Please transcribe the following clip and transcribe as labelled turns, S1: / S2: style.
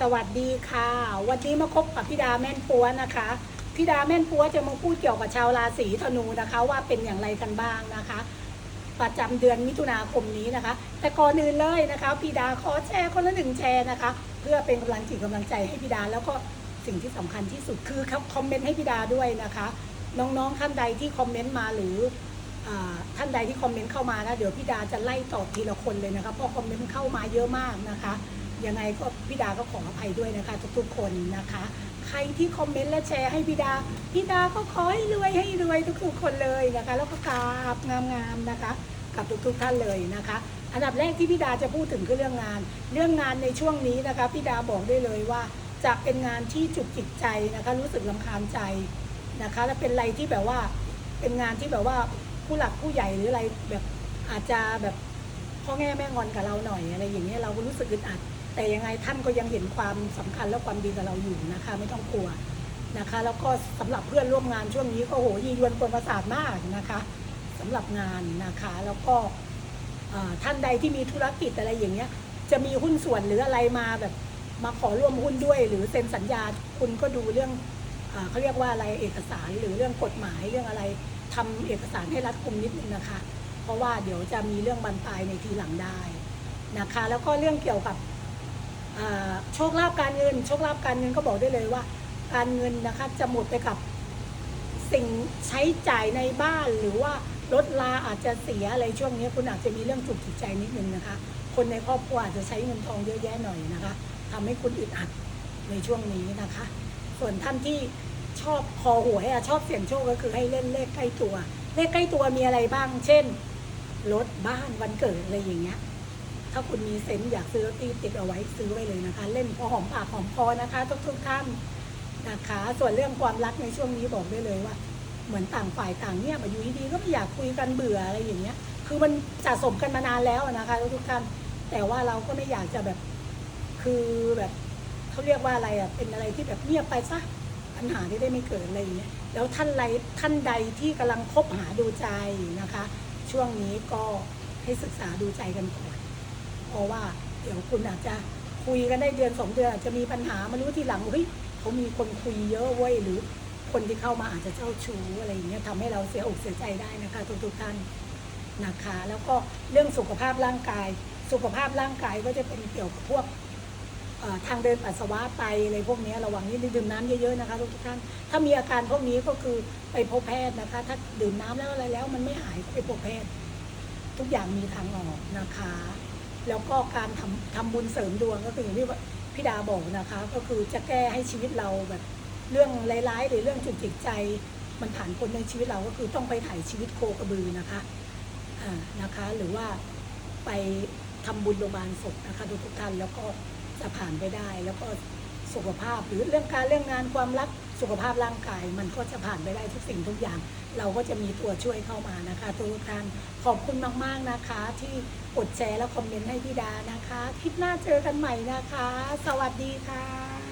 S1: สวัสดีค่ะ วันนี้มาพบกับพี่ดาแม่นปัวนะคะพี่ดาแม่นปัวจะมาพูดเกี่ยวกับชาวราศีธนูนะคะ ว่าเป็นอย่างไรกันบ้างนะคะ ประจำเดือนมิถุนาคมนี้นะคะ แต่ก่อนอื่นเลยนะคะพี่ดาขอแชร์คนละหนึ่งแชร์นะคะ เพื่อเป็นกำลังจิตกำลังใจให้พี่ดาแล้วก็สิ่งที่สำคัญที่สุดคือเขาคอมเมนต์ให้พี่ดาด้วยนะคะ น้องๆท่านใดที่คอมเมนต์มาหรือท่านใดที่คอมเมนต์เข้ามานะเดี๋ยวพี่ดาจะไล่ตอบทีละคนเลยนะคะเพราะคอมเมนต์เข้ามาเยอะมากนะคะ ยังไงก็พี่ดาก็ขออภัยด้วยนะคะ ทุกๆคนนะคะ ใครที่คอมเมนต์และแชร์ให้พี่ดาพี่ดาก็ขอให้รวยให้รวยทุกๆคนเลยนะคะ แล้วก็กราบงามๆนะคะ กับทุกๆท่านเลยนะคะ อันดับแรกที่พี่ดาจะพูดถึงคือเรื่องงาน เรื่องงานในช่วงนี้นะคะพี่ดาบอกได้เลยว่าจะเป็นงานที่จุกจิกใจนะคะ รู้สึกลำคาญใจนะคะ และเป็นอะไรที่แบบว่าเป็นงานที่แบบว่าผู้หลักผู้ใหญ่หรืออะไรแบบอาจจะแบบพ่อแง่แม่งอนกับเราหน่อยอะไรอย่างเงี้ยเราก็รู้สึกอึดอัด แต่ยังไงท่านก็ยังเห็นความสำคัญและความดีกับเราอยู่นะคะ ไม่ต้องกลัวนะคะ แล้วก็สำหรับเพื่อนร่วมงานช่วงนี้ก็โหยียวนกวนประสาทมากนะคะสำหรับงานนะคะแล้วก็ท่านใดที่มีธุรกิจอะไรอย่างเงี้ย จะมีหุ้นส่วนหรืออะไรมาแบบมาขอร่วมหุ้นด้วย หรือเซ็นสัญญาคุณก็ดูเรื่องอเขาเรียกว่าอะไรเอกสารหรือเรื่องกฎหมายเรื่องอะไรทำเอกสารให้รัดกุมนิดนึงนะคะ เพราะว่าเดี๋ยวจะมีเรื่องบานปลายในทีหลังได้นะคะ แล้วก็เรื่องเกี่ยวกับ โชคลาภการเงิน โชคลาภการเงินก็บอกได้เลยว่า การเงินนะคะจะหมดไปกับสิ่งใช้จ่ายในบ้านหรือว่ารถลาอาจจะเสียอะไรช่วงนี้คุณอาจจะมีเรื่องจุกจิตใจนิดนึงนะคะ คนในครอบครัวอาจจะใช้เงินทองเยอะแยะหน่อยนะคะทำให้คุณอึดอัดในช่วงนี้นะคะ ส่วนท่านที่ชอบคอหวยอะชอบเสี่ยงโชคก็คือให้เล่นเลขใกล้ตัว เลขใกล้ตัวมีอะไรบ้าง เช่นรถบ้านวันเกิดอะไรอย่างเงี้ย ถ้าคุณมีเซนต์อยากซื้อลอตเตอรี่ติดเอาไว้ซื้อไว้เลยนะคะ เล่นพอหอมปากหอมคอนะคะ ทุกทุกท่านนะคะ ส่วนเรื่องความรักในช่วงนี้บอกได้เลยว่า เหมือนต่างฝ่ายต่างเงียบอะอยู่ดีๆก็ไม่อยากคุยกันเบื่ออะไรอย่างเงี้ย คือมันสะสมกันมานานแล้วนะคะทุกๆท่านแต่ว่าเราก็ไม่อยากจะแบบคือแบบเขาเรียกว่าอะไรอะเป็นอะไรที่แบบเงียบไปซะปัญหาที่ได้ไม่เกิดอะไรอย่างเงี้ยแล้วท่านใดท่านใดที่กำลังคบหาดูใจนะคะ ช่วงนี้ก็ให้ศึกษาดูใจกันก่อน เพราะว่าเดี๋ยวคุณอาจจะคุยกันได้เดือนสองเดือนอาจจะมีปัญหามารู้ทีหลังเฮ้ยเขามีคนคุยเยอะเว้ยหรือคนที่เข้ามาอาจจะเจ้าชู้อะไรอย่างเงี้ยทำให้เราเสียอกเสียใจได้นะคะทุกๆท่านนะคะ แล้วก็เรื่องสุขภาพร่างกาย สุขภาพร่างกายก็จะเป็นเกี่ยวกับพวกทางเดินปัสสาวะไตอะไรพวกนี้ระวังนิดนึงดื่มน้ำเยอะๆนะคะทุกๆท่าน ถ้ามีอาการพวกนี้ก็คือไปพบแพทย์นะคะ ถ้าดื่มน้ำแล้วอะไรแล้วมันไม่หายก็ไปพบแพทย์ ทุกอย่างมีทางออกนะคะ แล้วก็การทำทำบุญเสริมดวงก็คืออย่างที่พี่ดาบอกนะคะ ก็คือจะแก้ให้ชีวิตเราแบบเรื่องร้ายๆหรือเรื่องจุดจิตใจ มันผ่านคนในชีวิตเราก็คือต้องไปถ่ายชีวิตโคกระบือนะคะอ่านะคะ หรือว่าไปทำบุญโรงพยาบาลศพนะคะทุกท่านแล้วก็จะผ่านไปได้แล้วก็ สุขภาพหรือเรื่องการเรื่องงานความรักสุขภาพร่างกาย มันก็จะผ่านไปได้ทุกสิ่งทุกอย่าง เราก็จะมีตัวช่วยเข้ามานะคะ ทุกท่านขอบคุณมาก ๆนะคะ ที่กดแชร์และคอมเมนต์ให้พี่ดานะคะ คลิปหน้าเจอกันใหม่นะคะ สวัสดีค่ะ